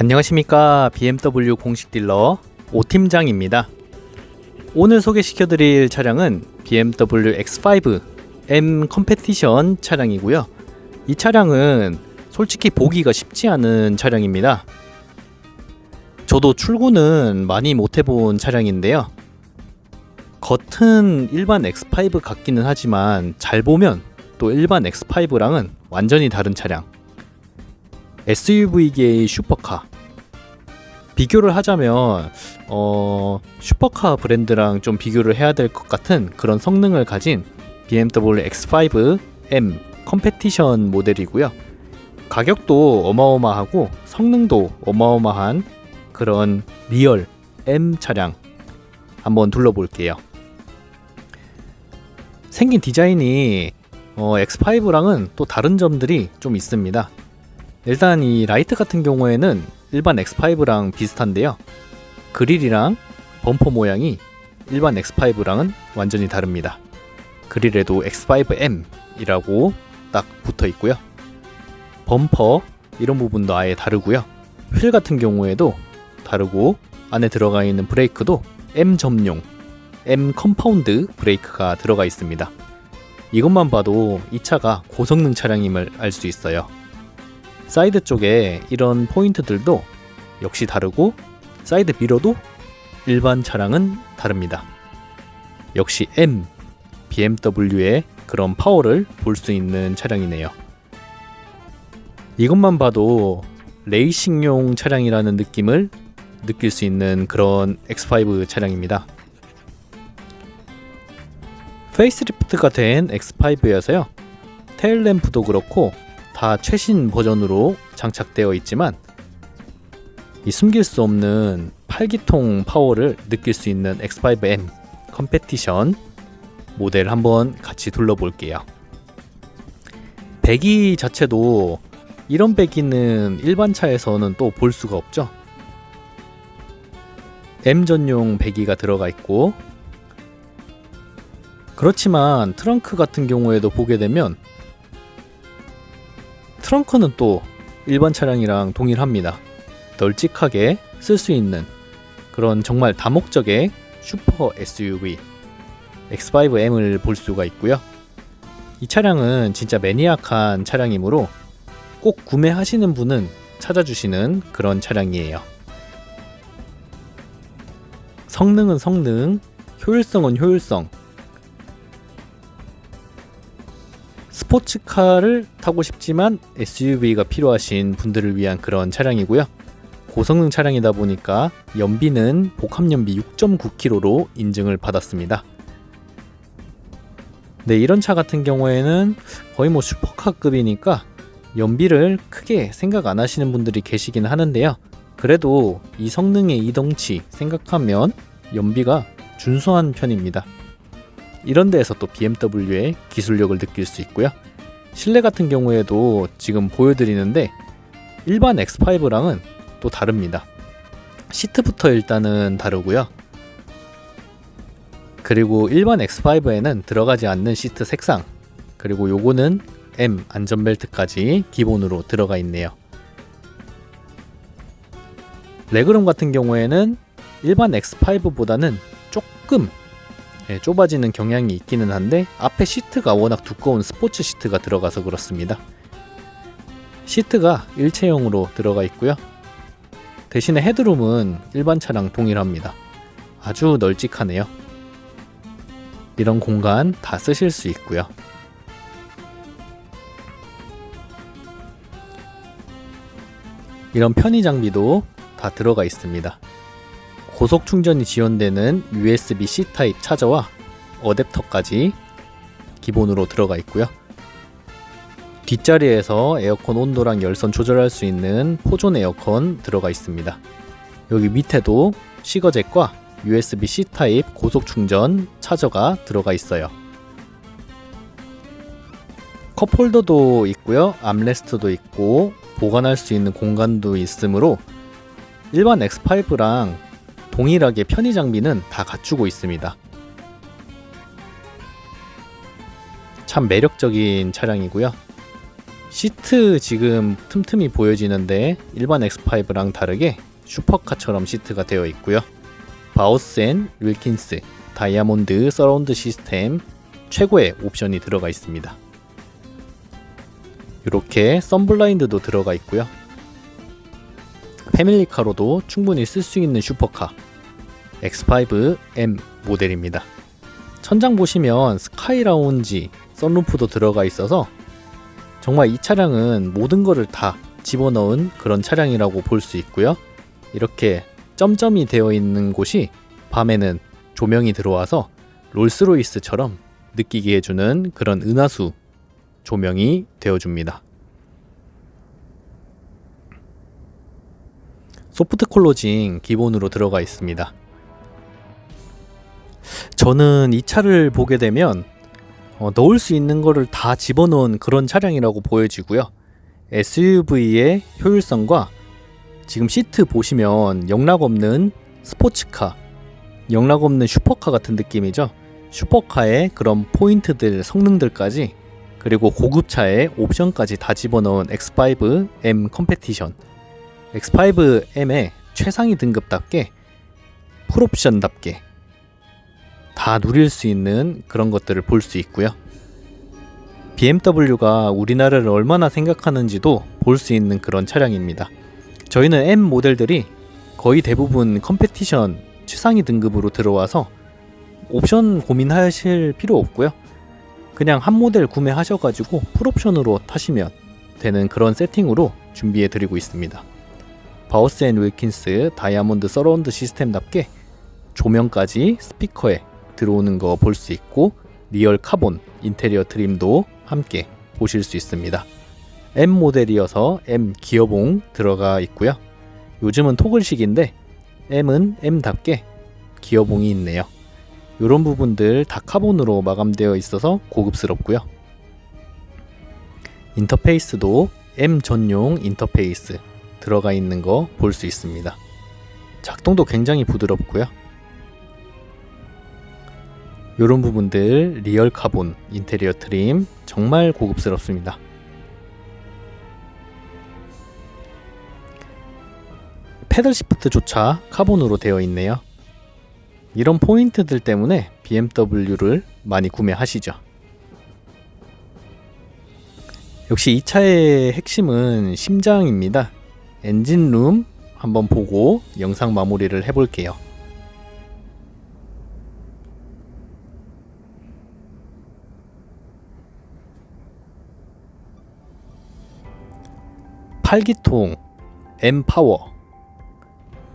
안녕하십니까 BMW 공식 딜러 오팀장입니다. 오늘 소개시켜 드릴 차량은 BMW X5 M 컴페티션 차량이고요. 이 차량은 솔직히 보기가 쉽지 않은 차량입니다. 저도 출고는 많이 못 해본 차량인데요. 겉은 일반 X5 같기는 하지만 잘 보면 또 일반 X5랑은 완전히 다른 차량. SUV계의 슈퍼카. 비교를 하자면 어, 슈퍼카 브랜드랑 좀 비교를 해야 될 것 같은 그런 성능을 가진 BMW X5 M 컴페티션 모델이고요. 가격도 어마어마하고 성능도 어마어마한 그런 리얼 M 차량 한번 둘러볼게요. 생긴 디자인이 어, X5랑은 또 다른 점들이 좀 있습니다. 일단 이 라이트 같은 경우에는 일반 X5랑 비슷한데요. 그릴이랑 범퍼 모양이 일반 X5랑은 완전히 다릅니다. 그릴에도 X5M이라고 딱 붙어 있고요. 범퍼 이런 부분도 아예 다르고요. 휠 같은 경우에도 다르고 안에 들어가 있는 브레이크도 M 점용 M 컴파운드 브레이크가 들어가 있습니다. 이것만 봐도 이 차가 고성능 차량임을 알 수 있어요. 사이드 쪽에 이런 포인트들도 역시 다르고 사이드 미러도 일반 차량은 다릅니다. 역시 M, BMW의 그런 파워를 볼 수 있는 차량이네요. 이것만 봐도 레이싱용 차량이라는 느낌을 느낄 수 있는 그런 X5 차량입니다. 페이스리프트가 된 X5여서요. 테일 램프도 그렇고 다 최신 버전으로 장착되어 있지만 이 숨길 수 없는 8기통 파워를 느낄 수 있는 X5M 컴페티션 모델 한번 같이 둘러볼게요. 배기 자체도 이런 배기는 일반 차에서는 또 볼 수가 없죠. M 전용 배기가 들어가 있고 그렇지만 트렁크 같은 경우에도 보게 되면 트렁크는 또 일반 차량이랑 동일합니다. 널찍하게 쓸 수 있는 그런 정말 다목적의 슈퍼 SUV X5M을 볼 수가 있고요. 이 차량은 진짜 매니악한 차량이므로 꼭 구매하시는 분은 찾아주시는 그런 차량이에요. 성능은 성능, 효율성은 효율성, 스포츠카를 타고 싶지만 SUV가 필요하신 분들을 위한 그런 차량이고요. 고성능 차량이다 보니까 연비는 복합 연비 6.9km로 인증을 받았습니다. 네, 이런 차 같은 경우에는 거의 뭐 슈퍼카급이니까 연비를 크게 생각 안 하시는 분들이 계시긴 하는데요. 그래도 이 성능의 이동치 생각하면 연비가 준수한 편입니다. 이런 데에서 또 BMW의 기술력을 느낄 수 있고요. 실내 같은 경우에도 지금 보여드리는데 일반 X5랑은 또 다릅니다. 시트부터 일단은 다르고요. 그리고 일반 X5에는 들어가지 않는 시트 색상 그리고 요거는 M 안전벨트까지 기본으로 들어가 있네요. 레그룸 같은 경우에는 일반 X5보다는 조금 예, 좁아지는 경향이 있기는 한데 앞에 시트가 워낙 두꺼운 스포츠 시트가 들어가서 그렇습니다. 시트가 일체형으로 들어가 있고요. 대신에 헤드룸은 일반 차랑 동일합니다. 아주 널찍하네요. 이런 공간 다 쓰실 수 있고요. 이런 편의 장비도 다 들어가 있습니다. 고속 충전이 지원되는 USB-C 타입 차저와 어댑터까지 기본으로 들어가 있고요. 뒷자리에서 에어컨 온도랑 열선 조절할 수 있는 포존 에어컨 들어가 있습니다. 여기 밑에도 시거잭과 USB-C 타입 고속 충전 차저가 들어가 있어요. 컵홀더도 있고요. 암레스트도 있고 보관할 수 있는 공간도 있으므로 일반 X5랑 동일하게 편의 장비는 다 갖추고 있습니다. 참 매력적인 차량이고요. 시트 지금 틈틈이 보여지는데 일반 X5랑 다르게 슈퍼카처럼 시트가 되어 있고요. 바우센, 윌킨스, 다이아몬드 서라운드 시스템 최고의 옵션이 들어가 있습니다. 이렇게 썬블라인드도 들어가 있고요. 패밀리카로도 충분히 쓸 수 있는 슈퍼카 X5M 모델입니다. 천장 보시면 스카이 라운지, 썬루프도 들어가 있어서 정말 이 차량은 모든 것을 다 집어넣은 그런 차량이라고 볼 수 있고요. 이렇게 점점이 되어 있는 곳이 밤에는 조명이 들어와서 롤스로이스처럼 느끼게 해주는 그런 은하수 조명이 되어줍니다. 소프트 콜로징 기본으로 들어가 있습니다. 저는 이 차를 보게 되면 어, 넣을 수 있는 거를 다 집어넣은 그런 차량이라고 보여지고요. SUV의 효율성과 지금 시트 보시면 영락 없는 스포츠카, 영락 없는 슈퍼카 같은 느낌이죠. 슈퍼카의 그런 포인트들, 성능들까지 그리고 고급차의 옵션까지 다 집어넣은 X5M 컴페티션 X5M의 최상위 등급답게 풀옵션답게 다 누릴 수 있는 그런 것들을 볼 수 있고요. BMW가 우리나라를 얼마나 생각하는지도 볼 수 있는 그런 차량입니다. 저희는 M 모델들이 거의 대부분 컴페티션 최상위 등급으로 들어와서 옵션 고민하실 필요 없고요. 그냥 한 모델 구매하셔가지고 풀옵션으로 타시면 되는 그런 세팅으로 준비해 드리고 있습니다. 바우스 앤 윌킨스 다이아몬드 서라운드 시스템답게 조명까지 스피커에 들어오는 거 볼 수 있고 리얼 카본 인테리어 트림도 함께 보실 수 있습니다. M 모델이어서 M 기어봉 들어가 있고요. 요즘은 토글식인데 M은 M답게 기어봉이 있네요. 이런 부분들 다 카본으로 마감되어 있어서 고급스럽고요. 인터페이스도 M 전용 인터페이스 들어가 있는 거 볼 수 있습니다. 작동도 굉장히 부드럽고요. 이런 부분들 리얼 카본 인테리어 트림 정말 고급스럽습니다. 패들 시프트조차 카본으로 되어 있네요. 이런 포인트들 때문에 BMW를 많이 구매하시죠. 역시 이 차의 핵심은 심장입니다. 엔진룸 한번 보고 영상 마무리를 해볼게요. 팔기통 M 파워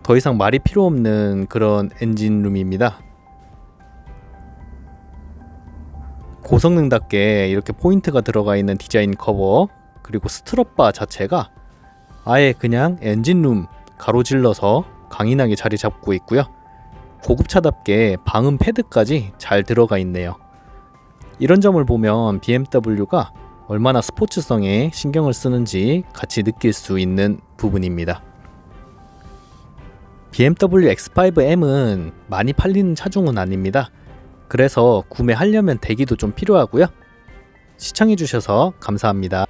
더 이상 말이 필요 없는 그런 엔진룸입니다. 고성능답게 이렇게 포인트가 들어가 있는 디자인 커버 그리고 스트럿바 자체가 아예 그냥 엔진룸 가로질러서 강인하게 자리 잡고 있고요. 고급차답게 방음 패드까지 잘 들어가 있네요. 이런 점을 보면 BMW가 얼마나 스포츠성에 신경을 쓰는지 같이 느낄 수 있는 부분입니다. BMW X5M은 많이 팔리는 차종은 아닙니다. 그래서 구매하려면 대기도 좀 필요하고요. 시청해주셔서 감사합니다.